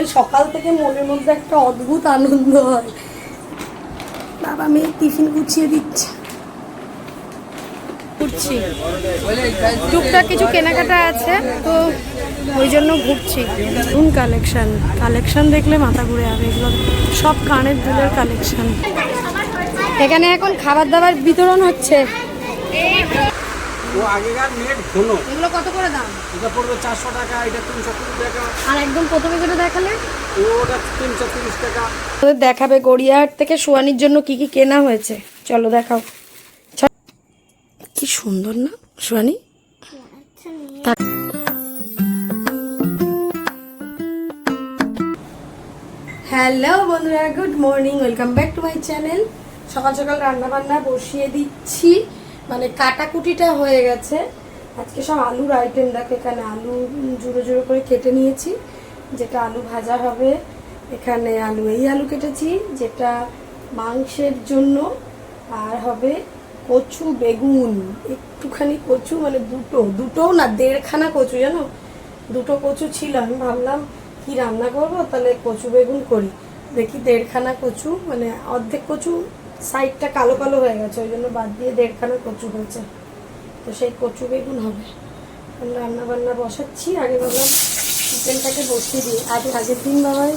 হলেই সকাল থেকে মনের মধ্যে একটা অদ্ভুত আনন্দ হয়। বাবা মেয়ে টিফিন গুছিয়ে দিচ্ছে। ঘুরছি। টুকটাক কিছু কেনাকাটা আছে তো ওই জন্য ঘুরছি। কোন কালেকশন কালেকশন দেখলে মাথা ঘুরে যাবে। এগুলো সব কানের দুলের কালেকশন এখানে এখন খাবার দাবার বিতরণ হচ্ছে। ও আগেকার নেট ঘন এগুলো কত করে দাম? এটা পড়বে চারশো টাকা এটা তিনশো কুড়ি টাকা। আর একদম প্রথমে যেটা দেখালে? ওটা তিনশো তিরিশ টাকা। তোদের দেখাবে গড়িয়াহাট থেকে সোয়ানির জন্য কি কি কেনা হয়েছে? চলো দেখাও। কি সুন্দর না সোয়ানি? হ্যালো বন্ধুরা good morning welcome back to my channel. সকাল সকাল রান্না বান্না বসিয়ে দিচ্ছি। মানে কাটাকুটিটা হয়ে গেছে। আজকে সব আলুর আইটেম দেখো এখানে আলু জুড়ো জুড়ো করে কেটে নিয়েছি। যেটা আলু ভাজা হবে, এখানে আলু এই আলু কেটেছি, যেটা মাংসের জন্য। আর হবে কচু বেগুন, একটুখানি কচু মানে দুটো দুটোও না দেড়খানা কচু, জানো? দুটো কচু ছিল, আমি ভাবলাম কি রান্না করব? তাহলে কচু বেগুন করি। দেখি দেড়খানা কচু মানে অর্ধেক কচু সাইডটা কালো কালো হয়ে গেছে, ওই জন্য বাদ দিয়ে দেড়খানা কচু হয়েছে। তো সেই কচু বেগুন হবে। রান্না বান্না বসাচ্ছি। আগে ভাবলাম চিকেনটাকে বসিয়ে দিই। আগে আগের দিন বাবাই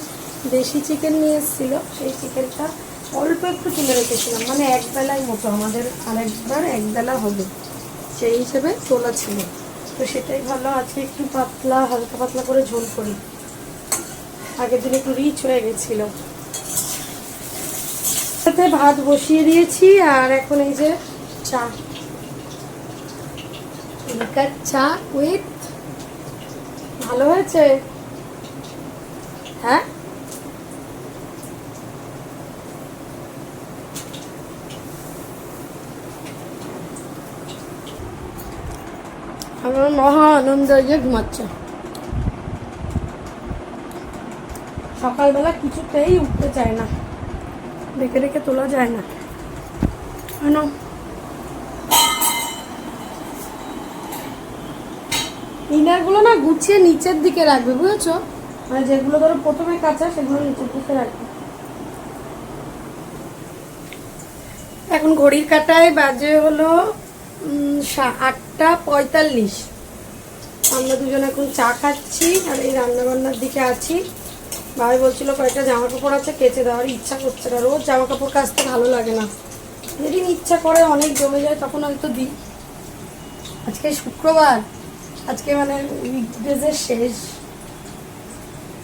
দেশি চিকেন নিয়ে এসেছিল। সেই চিকেনটা অল্প একটু তুলে রেখেছিলাম। মানে এক বেলায় মতো আমাদের আরেকবার এক বেলা হবে সেই হিসেবে তোলা ছিল। তো সেটাই ভালো আজকে একটু পাতলা, হালকা পাতলা করে ঝোল করি। আগের দিন একটু রিচ হয়ে গেছিল। সাথে ভাত বসিয়ে দিয়েছি। আর এখন এই যে চা। লিকার উইথ ভালো হয়েছে? হ্যাঁ? আমার মহা আনন্দ যে ঘুমাচ্ছে। সকালবেলা কিছুতেই উঠতে চায় না। রেখে রেখে তোলা যায় না। কেন ইনারগুলো না গুছিয়ে নিচের দিকে রাখবে, বুঝেছ? মানে যেগুলো ধরো প্রথমে কাঁচা, সেগুলো নিচের দিকে রাখবে। এখন ঘড়ির কাটায় বাজে হলো আটটা পঁয়তাল্লিশ। আমরা দুজন এখন চা খাচ্ছি, আর এই রান্না বান্নার দিকে আছি। ভাই বলছিল কয়েকটা জামা কাপড় আছে, কেচে দেওয়ার ইচ্ছা করছে না। রোজ জামা কাপড় কাচতে ভালো লাগে না। যেদিন ইচ্ছা করে অনেক জমে যায়, তখন হয়তো দিই। আজকে শুক্রবার। আজকে মানে উইকডেজের শেষ।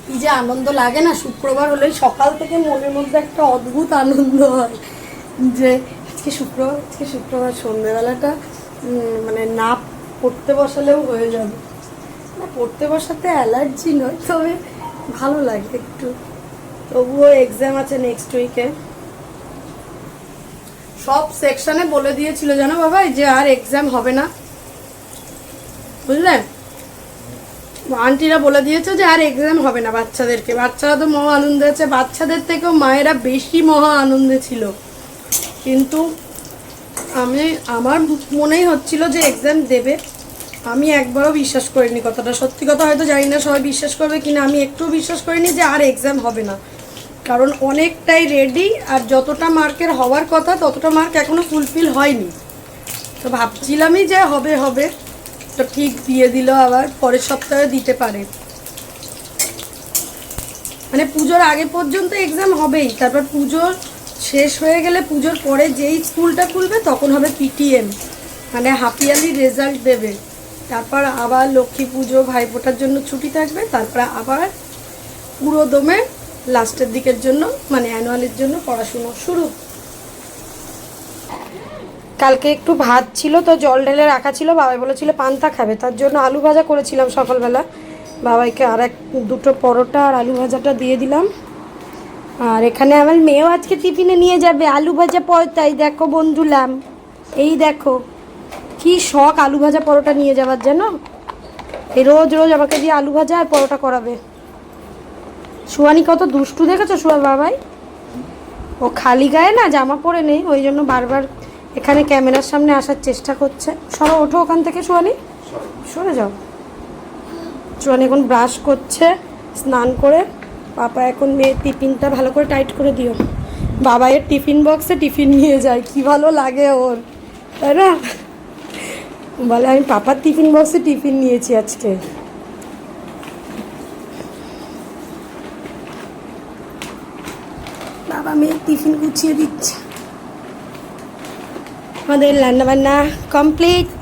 কি যে আনন্দ লাগে না, শুক্রবার হলেই সকাল থেকে মনের মধ্যে একটা অদ্ভুত আনন্দ হয় যে আজকে শুক্রবার আজকে শুক্রবার সন্ধ্যেবেলাটা মানে না পড়তে বসালেও হয়ে যাবে। না, পড়তে বসাতে অ্যালার্জি নয়, তবে ভালো লাগে একটু। তবুও এক্সাম আছে নেক্সট উইকে সব সেকশনে বলে দিয়েছিল, জানো বাবা যে আর এক্সাম হবে না। বুঝলেন আন্টিরা বলে দিয়েছে যে আর এক্সাম হবে না বাচ্চাদেরকে। বাচ্চারা তো মহা আনন্দে আছে। বাচ্চাদের থেকেও মায়েরা বেশি মহা আনন্দে ছিল। কিন্তু আমি, আমার মনেই হচ্ছিল যে এক্সাম দেবে। আমি একবারও বিশ্বাস করিনি কথাটা। সত্যি কথা হয়তো জানি না সবাই বিশ্বাস করবে কিনা। আমি একটুও বিশ্বাস করিনি যে আর এক্সাম হবে না। কারণ অনেকটাই রেডি আর যতটা মার্কের হওয়ার কথা ততটা মার্ক এখনও ফুলফিল হয়নি। তো ভাবছিলামই যে হবে হবে। তো ঠিক দিয়ে দিল আবার, পরের সপ্তাহে দিতে পারে। মানে পুজোর আগে পর্যন্ত এক্সাম হবেই, তারপর পুজোর শেষ হয়ে গেলে পুজোর পরে যেই স্কুলটা খুলবে তখন হবে পিটিএম মানে হাফিয়ালি রেজাল্ট দেবে। তারপর আবার লক্ষ্মী পুজো, ভাইফোঁটার জন্য ছুটি থাকবে, তারপর আবার পুরো দমে লাস্টের দিকের জন্য মানে অ্যানুয়ালের জন্য পড়াশুনো শুরু। কালকে একটু ভাত ছিল, তো জল ঢেলে রাখা ছিল, বাবাই বলেছিল পান্তা খাবে। তার জন্য আলু ভাজা করেছিলাম সকালবেলা। বাবাইকে আর এক, দুটো পরোটা আর আলু ভাজাটা দিয়ে দিলাম। আর এখানে আমার মেয়েও আজকে টিফিনে নিয়ে যাবে, আলু ভাজা পরোটাই। দেখো বন্ধুলাম, এই দেখো, কি শখ আলু ভাজা পরোটা নিয়ে যাওয়ার জন্য এই রোজ রোজ আমাকে দিয়ে আলু ভাজা আর পরোটা করাবে। সুয়ানি কত দুষ্টু দেখেছ সুয়া বাবাই? ও খালি গায়ে না, জামা পরে নেই, ওই জন্য বারবার এখানে ক্যামেরার সামনে আসার চেষ্টা করছে। সরো, ওঠো ওখান থেকে সুয়ানি সরে যাও। সুয়ানি এখন ব্রাশ করছে, স্নান করে। পাপা এখন মেয়ের টিফিনটা ভালো করে টাইট করে দিও। বাবা এর টিফিন বক্সে টিফিন নিয়ে যায়, কি ভালো লাগে ওর, তাই না? বলে, আমি পাপার টিফিন বক্সে টিফিন নিয়েছি আজকে। বাবা মেয়ের টিফিন গুছিয়ে দিচ্ছে। আমাদের রান্নাবান্না কমপ্লিট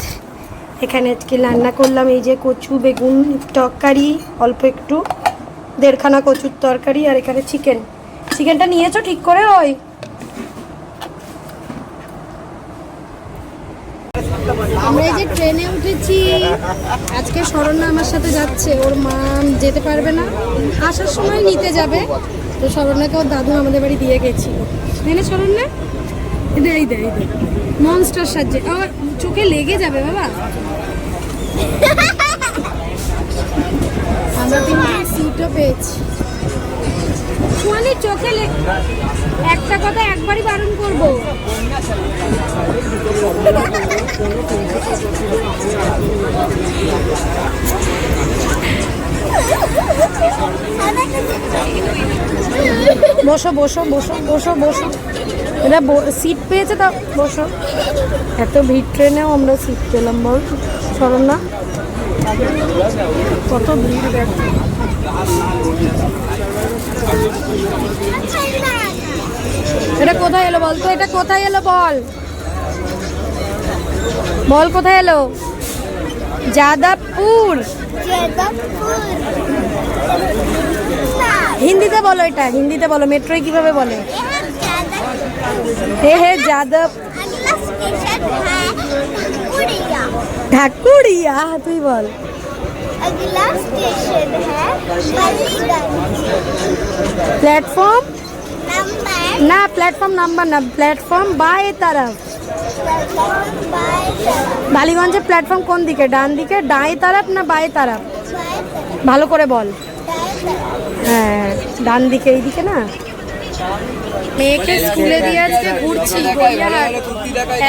এখানে আজকে রান্না করলাম এই যে কচু, বেগুন, তরকারি, অল্প একটু, দেড়খানা কচুর তরকারি আর এখানে চিকেন চিকেনটা নিয়েছো ঠিক করে ওই? আমরা এই যে ট্রেনে উঠেছি, আজকে শরণ্যা আমার সাথে যাচ্ছে, ওর মা যেতে পারবে না, আসার সময় নিতে যাবে। তো শরণ্যাকে ওর দাদু আমাদের বাড়ি দিয়ে গেছিল। তাই না এটা এই দেয় এই দে মনস্টার সাজছে আমার চোখে লেগে যাবে বাবা। আমরা তিনটে সিটও পেয়েছি। সোয়ালি চোখে একটা কথা একবারই বারণ করব। বসো বসো বসো বসো বসো। এরা সিট পেয়েছে তা বসো। এত ভিড় ট্রেনেও আমরা সিট পেলাম বল। সরম না। কত ভিড় দেখ। এটা কোথায় এলো বল তো? এটা কোথায় এলো বল? বল কোথায় এলো? যাদবপুর। হিন্দিতে বলো এটা। হিন্দিতে বলো। মেট্রোয় কীভাবে বলে? হে হে যাদব अगला स्टेशन है उड़िया ঢাকুরিয়া তুই বল अगला स्टेशन है अलीगंज প্ল্যাটফর্ম नंबर না প্ল্যাটফর্ম নাম্বার না প্ল্যাটফর্ম বাই তারফ बाय বালিগঞ্জের প্ল্যাটফর্ম কোন দিকে ডান দিকে ডাই তারফ না বাই তারফ ভালো করে বল হ্যাঁ ডান দিকে এই দিকে না মেয়েকে স্কুলে দিয়ে আজকে ঘুরছি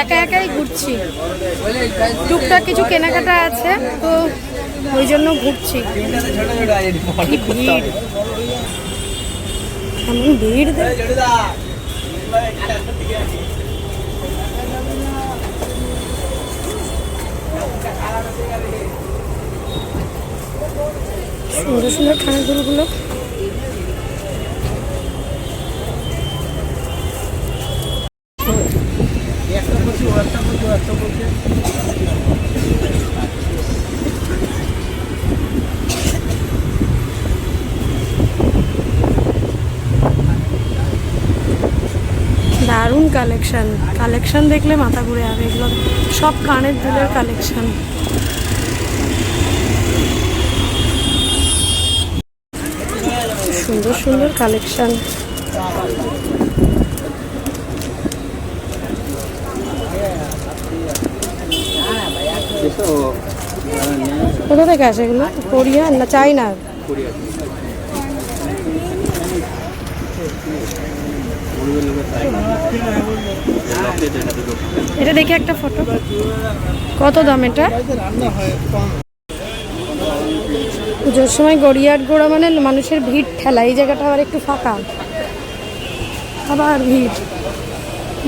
একা একাই ঘুরছি। টুকটাক কিছু কেনাকাটা আছে, তো ওই জন্য ঘুরছি। ভিড়। এমন ভিড় সুন্দর সুন্দর ঠাকুরগুলো দারুণ কালেকশন কালেকশন দেখলে মাথা ঘুরে আর এগুলো সব কানের দুলের কালেকশন সুন্দর সুন্দর কালেকশন কোথা থেকে আসে এগুলো? কোরিয়া না চাইনা এটা দেখে একটা ফটো। কত দাম এটা? পুজোর সময় গড়িয়াট গোড়া মানে মানুষের ভিড় ঠেলা, এই জায়গাটা আবার একটু ফাঁকা। আবার ভিড়।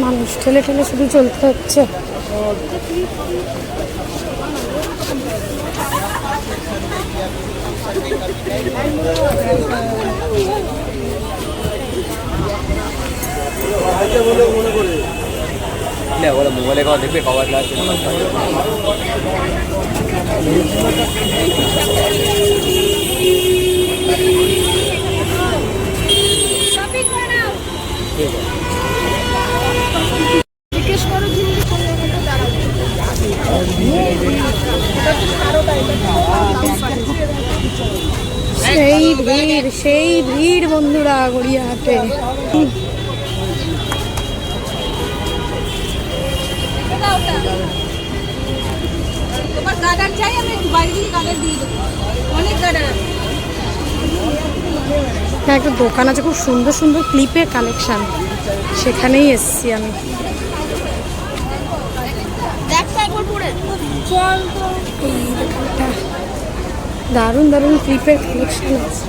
মানুষ ঠেলে ঠেলে শুধু চলতে হচ্ছে। মোবাইলে খাওয়া দেখবে খাবার গ্লাস সেই ভিড় সেই ভিড় বন্ধুরা গড়িয়াহাটে। গার্ডার চাই আমি একটু বাইরে থেকে গার্ডার দিয়ে দেবো। অনেক গার্ডার আছে। হ্যাঁ একটা দোকান আছে খুব সুন্দর সুন্দর ক্লিপের কালেকশন। সেখানেই এসছি আমি। দারুণ দারুণ ক্লিপের কালেকশন আছে।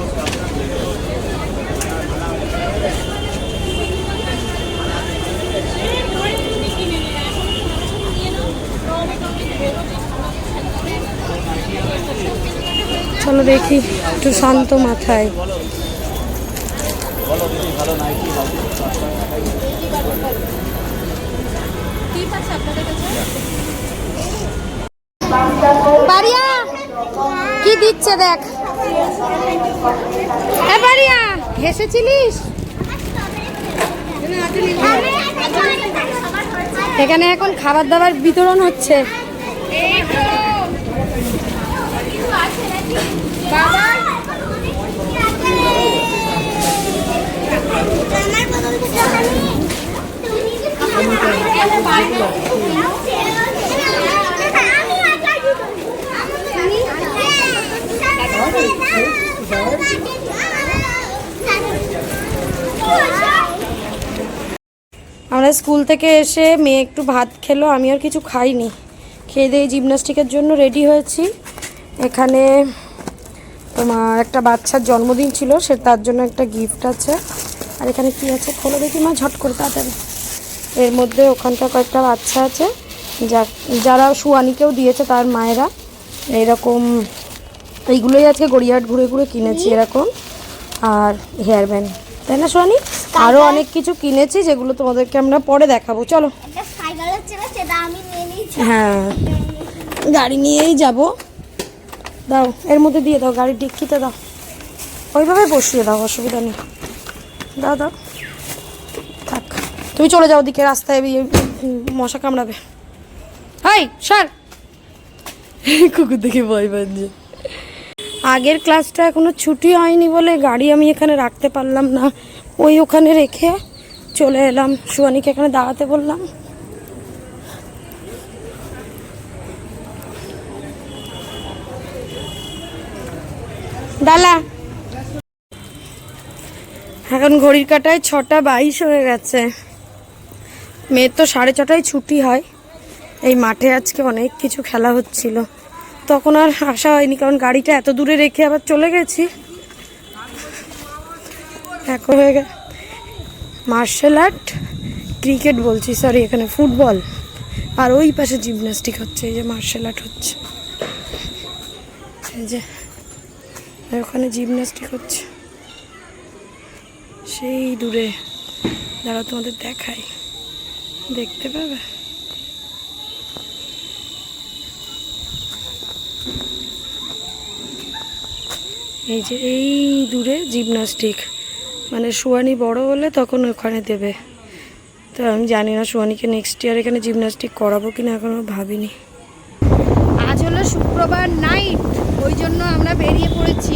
চলো দেখি, একটু শান্ত মাথায়। পারিয়া কি দিচ্ছে দেখ। পারিয়া হেসেছিলিস? এখানে এখন খাবার দাবার বিতরণ হচ্ছে। আমার স্কুল থেকে এসে মেয়ে একটু ভাত খেলো, আমি আর কিছু খাইনি। খেয়ে দিয়ে জিমনাস্টিকের জন্য রেডি হয়েছি। এখানে তোমার একটা বাচ্চার জন্মদিন ছিল সে তার জন্য একটা গিফট আছে। আর এখানে কি আছে? খোলো দেখি মা ঝট করে তাড়াতাড়ি। এর মধ্যে ওখানটা কয়েকটা বাচ্চা আছে যা যারা সুয়ানিকেও দিয়েছে তার মায়েরা। এরকম এইগুলোই আজকে গড়িয়াহাট ঘুরে ঘুরে কিনেছি এরকম। আর হেয়ার ব্যান্ড তাই না সোয়ানি? আরও অনেক কিছু কিনেছি যেগুলো তোমাদেরকে আমরা পরে দেখাবো। চলো। হ্যাঁ। গাড়ি নিয়েই যাব। দাও এর মধ্যে দিয়ে দাও গাড়ির ডিক্কিতে দাও। ওইভাবে বসিয়ে দাও অসুবিধা নেই। দাও দাও। থাক। তুমি চলে যাও ওদিকে রাস্তায় মশা কামড়াবে। Hi sir. কুকুর দেখে ভয় পাচ্ছে। আগের ক্লাসটা এখনও ছুটি হয়নি বলে গাড়ি আমি এখানে রাখতে পারলাম না। ওই ওখানে রেখে চলে এলাম। সুয়ানিকে এখানে দাঁড়াতে বললাম। ডালা এখন ঘড়ির কাটায় ছটা বাইশ হয়ে গেছে। মেয়ের তো সাড়ে ছটায় ছুটি হয়। এই মাঠে আজকে অনেক কিছু খেলা হচ্ছিল। তখন আর আসা হয়নি, কারণ গাড়িটা এত দূরে রেখে আবার চলে গেছি। এখন হয়ে গে মার্শাল আর্ট, ক্রিকেট বলছি সরি এখানে ফুটবল। আর ওই পাশে জিমন্যাস্টিক হচ্ছে, এই যে মার্শাল আর্ট হচ্ছে। এই যে ওখানে জিমন্যাস্টিক হচ্ছে সেই দূরে। যারা তোমাদের দেখায় দেখতে পাবে? এই যে এই দূরে জিমনাস্টিক। মানে সুয়ানি বড় হলে তখন ওখানে দেবে। তো আমি জানি না সুয়ানিকে নেক্সট ইয়ার এখানে জিমনাস্টিক করাবো কিনা এখনও ভাবিনি। আজ হলো শুক্রবার নাইট ওই জন্য আমরা বেরিয়ে পড়েছি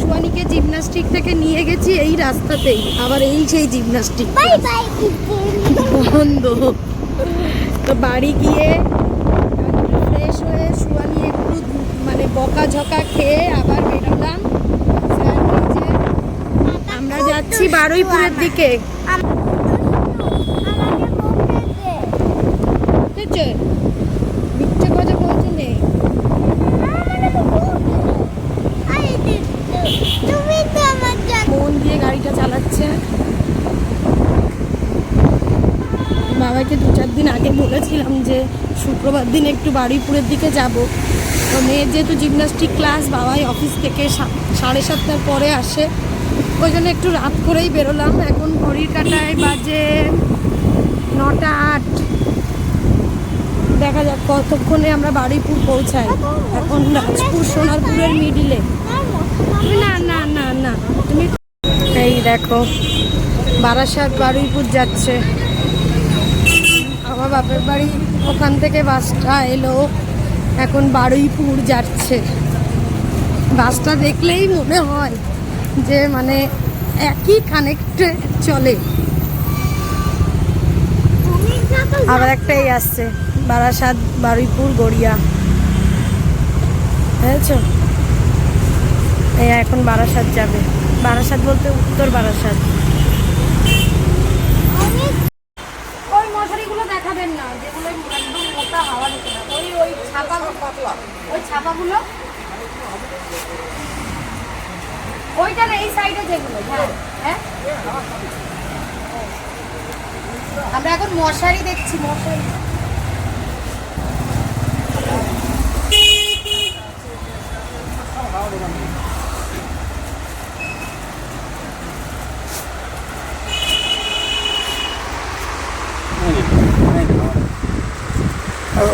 সুয়ানিকে জিমনাস্টিক থেকে নিয়ে গেছি এই রাস্তাতেই আবার এই সেই জিমনাস্টিক বন্ধ তো বাড়ি গিয়ে ফ্রেশ হয়ে শুয়ানি একটু মানে বকা ঝকা খেয়ে আবার বেরোলাম আমরা যাচ্ছি বারুইপুরের দিকে ঠিক আছে মিথ্যে কথা বলছি নেই তুমি তো আমার জান মন দিয়ে গাড়িটা চালাচ্ছে বাবাকে দু চার দিন আগে বলেছিলাম যে শুক্রবার দিন একটু বারুইপুরের দিকে যাব। তো মেয়ের যেহেতু জিমনাস্টিক ক্লাস বাবাই অফিস থেকে সাড়ে সাতটার পরে আসে। ওই জন্য একটু রাত করেই বেরোলাম। এখন ঘড়ির কাটায় বাজে নটা আট। দেখা যাক কতক্ষণে আমরা বারুইপুর পৌঁছাই। এখন রাজপুর, সোনারপুরের মিডিলে না না না না। তুমি এই দেখো, বারাসাত বারুইপুর যাচ্ছে। আমার বাপের বাড়ি ওখান থেকে বাসটা এলো। এখন বারুইপুর যাচ্ছে। বাসটা দেখলেই মনে হয় যে মানে একই কানেক্টে চলে। আবার একটাই আসছে, বারাসাত, বারুইপুর, গড়িয়া। বুঝেছ? এখন বারাসাত যাবে। বারাসাত বলতে উত্তর বারাসাত ওই মশারিগুলো দেখাবেন না যেগুলো একদম মোটা হাওয়া দিতে না ওই ওই ছাপা ওই ওইটা না এই সাইডে যেগুলো হ্যাঁ হ্যাঁ? আমরা এখন মশারি দেখছি মশারি।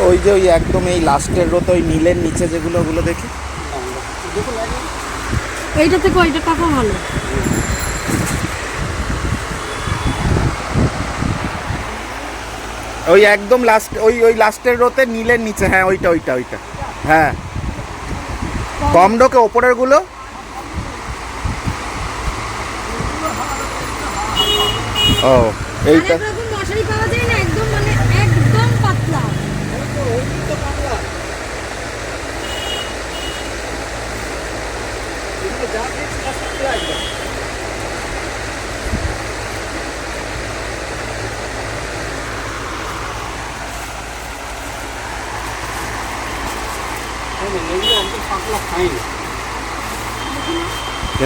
ওই যে ওই একদম এই লাস্টের রোতে ওই নীলের নিচে যেগুলো ওগুলো দেখি। এইটা থেকে ওইটা টাকা ভালো ওই একদম লাস্ট ওই ওই লাস্টের রোতে নীলের নিচে হ্যাঁ ওইটা ওইটা ওইটা। হ্যাঁ। কম ডোকে ওপরেরগুলো ও এইটা অনেক রকম মশারি পাওয়া যায় না একদম মানে একদম পাতলা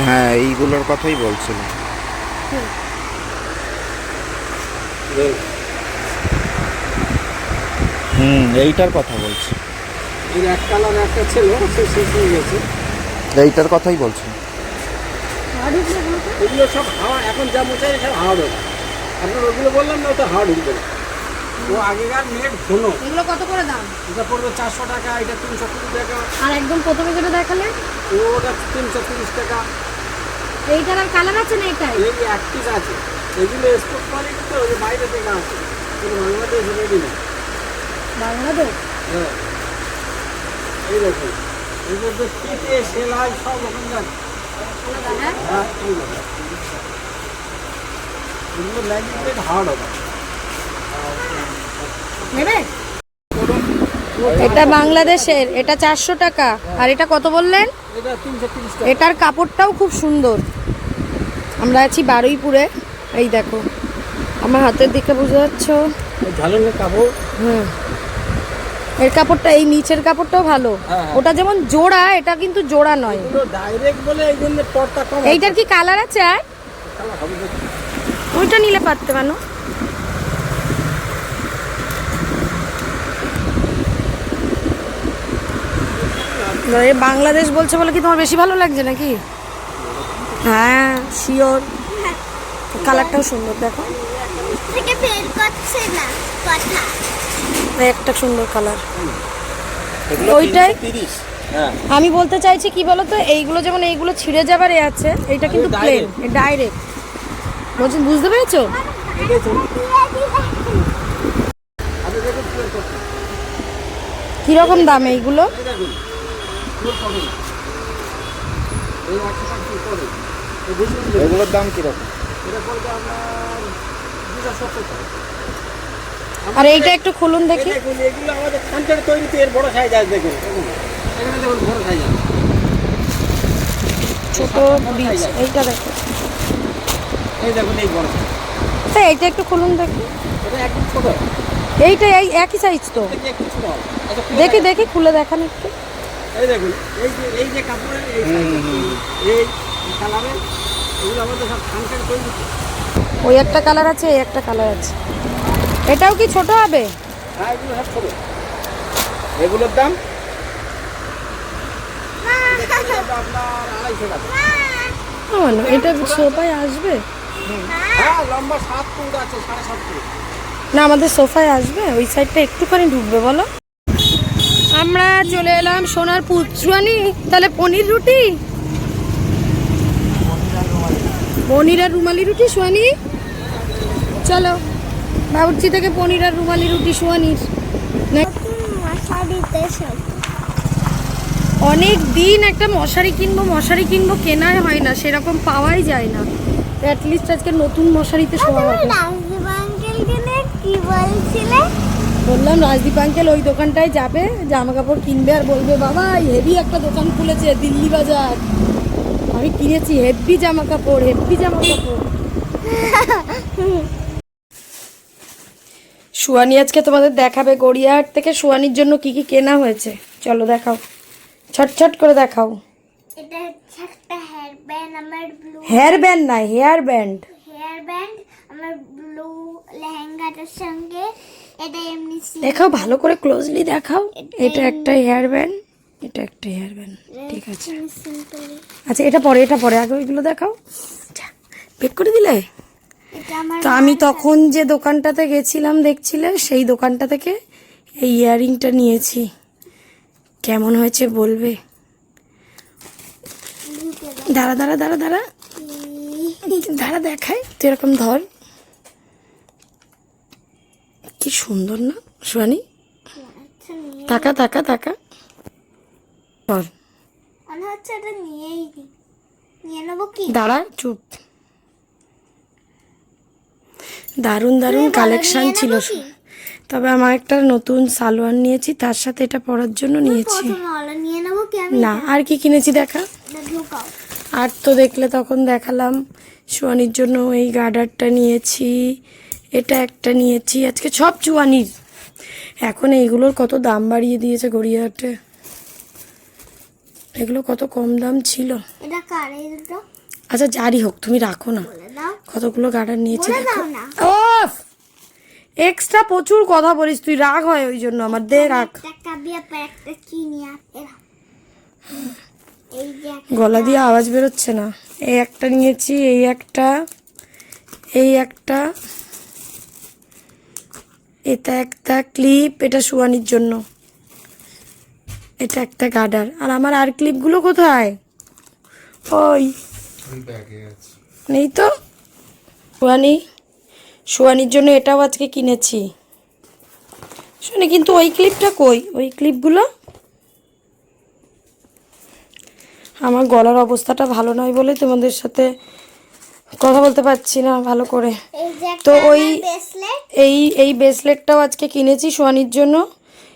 হ্যাঁ এইগুলোর কথাই বলছিলাম হুম এইটার কথা বলছি। এর এক কালার একটা ছিল সে শেষ হয়ে গেছে। এইটার কথাই বলছি। এগুলো সব হাওয়া এখন যা মশাই সব হাওয়া আপনার ওগুলো বললাম না ওটা হাওয়া ঢুকবে না। ও আগেকার নেট ঘন এগুলো কত করে দাম? এটা পড়বে চারশো টাকা এটা তিনশো কুড়ি টাকা। আর একদম প্রথমে যেটা দেখালে? ওটা তিনশো তিরিশ টাকা। এইটার আর কালার আছে না এটাই এই এক পিস আছে। এগুলো স্পোর্ট কোয়ালিটি তো ওই বাইরে থেকে আসে কিন্তু বাংলাদেশ রেডি না বাংলাদেশ? হ্যাঁ। এই দেখুন এগুলো তো কেটে সেলাই সব রকম যাচ্ছে হ্যাঁ এগুলো ম্যাজিক হার্ড হবে। নেবে? এটা বাংলাদেশের এটা চারশো টাকা। আর এটা কত বললেন? এটার কাপড়টাও খুব সুন্দর। আমরা আছি বারুইপুরে। এই দেখো আমার হাতের দিকে বুঝতে পারছ কাপড়। হুম এর কাপড়টা এই নিচের কাপড়টাও ভালো। হ্যাঁ, হ্যাঁ। ওটা যেমন জোড়া এটা কিন্তু জোড়া নয়। এইটার কি কালার আছে আর। ওইটা নিলে পারতে এ বাংলাদেশ বলছে বলে কি তোমার বেশি ভালো লাগছে নাকি? হ্যাঁ শিওর কালারটাও সুন্দর দেখো। একটা সুন্দর কালার ওইটাই? হ্যাঁ। আমি বলতে চাইছি কি বলো তো এইগুলো যেমন এইগুলো ছিঁড়ে যাবার এ আছে এটা কিন্তু প্লেন ডাইরেক্ট বলছেন বুঝতে পেরেছ? কীরকম দাম এইগুলো? এগুলোর দাম কীরকম আর এইটা একটু খুলুন দেখি। এগুলো আমাদের তৈরিতে এর বড় সাইজ আছে দেখুন। দেখুন। এখানে দেখুন বড় সাইজ আছে। ছোট বীজ এইটা দেখো এই দেখুন এই বড় size। এইটা একটু খুলুন দেখি। এটা একদম ছোট। এইটা এই একই সাইজ তো। হবে? আচ্ছা, খুলে দেখি দেখি খুলে দেখান একটু। এই দেখুন এই যে এই যে কাপড়ের এই এই কালারের এগুলো আমাদের সব খানচার তৈরিতে ওই একটা কালার আছে এই একটা কালার আছে। এটাও কি ছোট হবে? হ্যাঁ এগুলো সব ছোট। এগুলোর দাম? এটা সোফায় আসবে? হ্যাঁ লম্বা সাত ফুট আছে সাড়ে সাত ফুট। না আমাদের সোফায় আসবে ওই সাইডটা একটুখানি ঢুকবে বলো। আমরা চলে এলাম সোনার পুচুয়ানি। তাহলে পনির রুটি? পনির আর রুমালি রুটি সোয়ানি? চলো, বাবুর্চি থেকে পনির আর রুমালি রুটি সোয়ানির। অনেক দিন একটা মশারি কিনবো মশারি কিনবো কেনাই হয় না, সেরকম পাওয়াই যায় না। অ্যাটলিস্ট আজকে নতুন মশারিতে শোয়া কি বলছিলে? বললাম রাজদীপ আঙ্কেল ওই দোকানটায় যাবে জামা কাপড় কিনবে আর বলবে বাবা হেভি একটা দোকান খুলেছে দিল্লি বাজার। আমি কিনেছি হেভি জামা কাপড় হেভি জামা কাপড়। সুয়ানি আজকে তোমাদের দেখাবে গড়িয়াহাট থেকে। সুয়ানির জন্য কি কি কেনা হয়েছে? চলো দেখাও। ছটছট করে দেখাও। হেয়ার ব্যান্ড না হেয়ার ব্যান্ড হেয়ার ব্যান্ড আমার ব্লু লেহেঙ্গাটার সঙ্গে এটা এমনি দেখাও ভালো করে ক্লোজলি দেখাও। এটা একটা হেয়ার ব্যান্ড এটা একটা হেয়ার ব্যান্ড ঠিক আছে। আচ্ছা এটা পরে এটা পরে আগে ওইগুলো দেখাও। পেক করে দিলে? তো আমি তখন যে দোকানটাতে গেছিলাম দেখছিলে? সেই দোকানটা থেকে এই ইয়াররিংটা নিয়েছি। কেমন হয়েছে বলবে? দাঁড়া দাঁড়া দাঁড়া দাঁড়া। দাঁড়া দেখায় তুই এরকম ধর। কি সুন্দর না সোয়ানি নিয়ে তাকা তাকা তাকা ধর মনে হচ্ছে এটা নিয়েই নিয়ে নেব কি? দাঁড়া চুপ। দারুণ দারুণ কালেকশন ছিল তবে আমার একটা নতুন সালোয়ার নিয়েছি তার সাথে এটা পরার জন্য নিয়েছি। না আর কি কিনেছি দেখা? আর তো দেখলে তখন দেখালাম সোয়ানির জন্য এই গার্ডারটা নিয়েছি। এটা একটা নিয়েছি আজকে সব চুয়ানির। এখন এইগুলোর কত দাম বাড়িয়ে দিয়েছে গড়িয়াহাটে? এগুলো কত কম দাম ছিল? আচ্ছা যারই হোক তুমি রাখো না। কতগুলো গার্ডার নিয়েছি এক্সট্রা প্রচুর কথা বলিস তুই রাগ হয় ওই জন্য আমার দে রাখ। গলা দিয়ে আওয়াজ বেরোচ্ছে না। এই একটা নিয়েছি এই একটা এই একটা। এটা একটা ক্লিপ এটা শুয়ানির জন্য। এটা একটা গার্ডার আর আমার আর ক্লিপগুলো কোথায়? ওই। নেই তো? শুয়ানি শুয়ানির জন্য এটাও আজকে কিনেছি। শুনে কিন্তু ওই ক্লিপটা কই? ওই ক্লিপগুলো আমার গলার অবস্থাটা ভালো নয় বলে তোমাদের সাথে কথা বলতে পারছি না ভালো করে। তো ওই- এই এই ব্রেসলেটটাও আজকে কিনেছি সোয়ানির জন্য।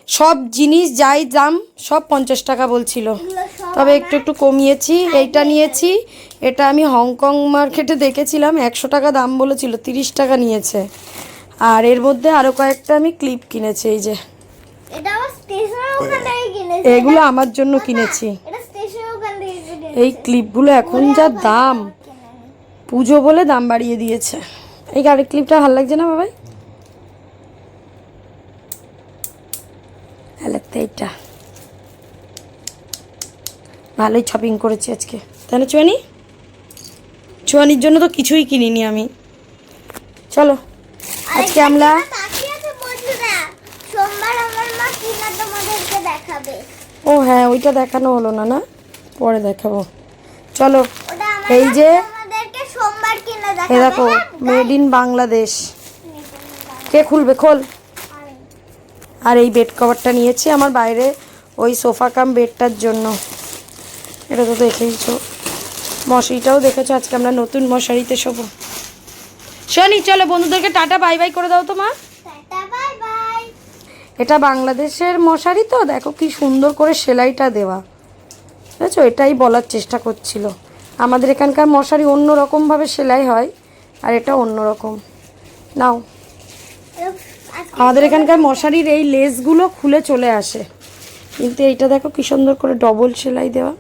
সব জিনিস যাই দাম সব পঞ্চাশ টাকা বলছিল। তবে একটু একটু কমিয়েছি। এইটা নিয়েছি। এটা আমি হংকং মার্কেটে দেখেছিলাম একশো টাকা দাম বলেছিল তিরিশ টাকা নিয়েছে। আর এর মধ্যে আরও কয়েকটা আমি ক্লিপ কিনেছি এই যে। এগুলো আমার জন্য কিনেছি। এই ক্লিপগুলো এখন যা দাম। পুজো বলে দাম বাড়িয়ে দিয়েছে। এই গাড়ির ক্লিপটা ভালো লাগছে না বাবাই? এইটা। ভালোই শপিং করেছি আজকে। তাই না চুয়ানি? চুয়ানির জন্য তো কিছুই কিনিনি আমি। চলো আজকে আমরা ও হ্যাঁ ওইটা দেখানো হলো না না? পরে দেখাবো। চলো এই যে এ দেখো? মেড ইন বাংলাদেশ কে খুলবে? খোল। আর এই বেড কভারটা নিয়েছি আমার বাইরে ওই সোফা কাম বেডটার জন্য। এটা তো দেখেইছো। মশারিটাও দেখেছ আজকে আমরা নতুন মশারিতে শোবো। শনি চলো বন্ধুদেরকে টাটা বাই বাই করে দাও তো মা। এটা বাংলাদেশের মশারি তো দেখো কি সুন্দর করে সেলাইটা দেওয়া। বুঝেছ? এটাই বলার চেষ্টা করছিল। আমাদের এখানকার মশারি অন্য রকমভাবে সেলাই হয়, আর এটা অন্য রকম নাও। আমাদের এখানকার মশারির এই লেসগুলো খুলে চলে আসে। কিন্তু এইটা দেখো কি সুন্দর করে ডবল সেলাই দেওয়া।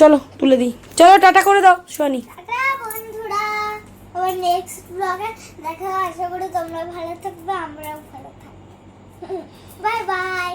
চলো, তুলে দিই। চলো, টাটা করে দাও, সোয়ানি। দেখা আশা করি তোমরা ভালো থাকবে, আমরাও ভালো থাকব। Bye bye